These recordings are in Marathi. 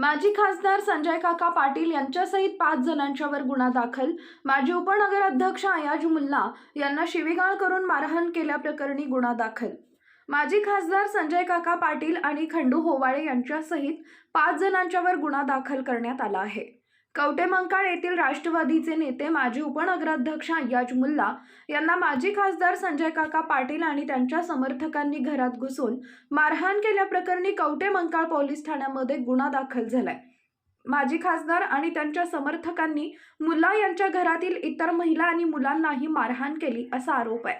माजी खासदार संजय काका पाटील यांच्यासहित पाच जणांच्यावर गुन्हा दाखल. माजी उपनगराध्यक्ष अयाज मुल्ला यांना शिवीगाळ करून मारहाण केल्याप्रकरणी गुन्हा दाखल. माजी खासदार संजय काका पाटील आणि खंडू होवाळे यांच्यासहित पाच जणांच्यावर गुन्हा दाखल करण्यात आला आहे. कवटेमंकाळ येथील राष्ट्रवादीचे नेते माजी उपनगराध्यक्ष अय्याज मुल्ला यांना माजी खासदार संजय काका पाटील आणि त्यांच्या समर्थकांनी घरात घुसून मारहाण केल्याप्रकरणी कवटेमंकाळ पोलीस ठाण्यामध्ये गुन्हा दाखल झालाय. माजी खासदार आणि त्यांच्या समर्थकांनी मुल्ला यांच्या घरातील इतर महिला आणि मुलांनाही मारहाण केली असा आरोप आहे.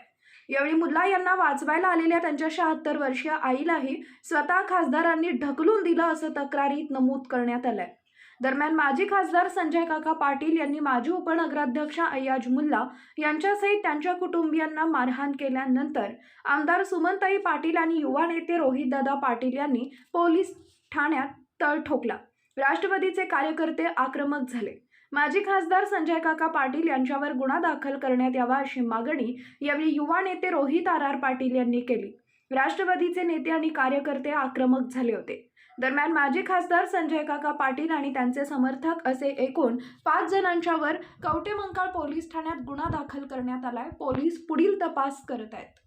यावेळी मुल्ला यांना वाचवायला आलेल्या त्यांच्या शहात्तर वर्षीय आईलाही स्वतः खासदारांनी ढकलून दिलं असं तक्रारीत नमूद करण्यात आलंय. दरम्यान माजी खासदार संजय काका पाटील यांनी माजी उपनगराध्यक्ष अय्याज मुल्ला यांच्यासहित त्यांच्या कुटुंबियांना मारहाण केल्यानंतर आमदार सुमनताई पाटील आणि युवा नेते रोहितदादा पाटील यांनी पोलीस ठाण्यात तळ ठोकला. राष्ट्रवादीचे कार्यकर्ते आक्रमक झाले. माजी खासदार संजय काका पाटील यांच्यावर गुन्हा दाखल करण्यात यावा अशी मागणी यावेळी युवा नेते रोहित आर आर पाटील यांनी केली. राष्ट्रवादीचे नेते आणि कार्यकर्ते आक्रमक झाले होते. दरम्यान माजी खासदार संजय काका पाटील आणि त्यांचे समर्थक असे एकूण पाच जणांच्यावर कवटेमंकाळ पोलीस ठाण्यात गुन्हा दाखल करण्यात आलाय. पोलीस पुढील तपास करत आहेत.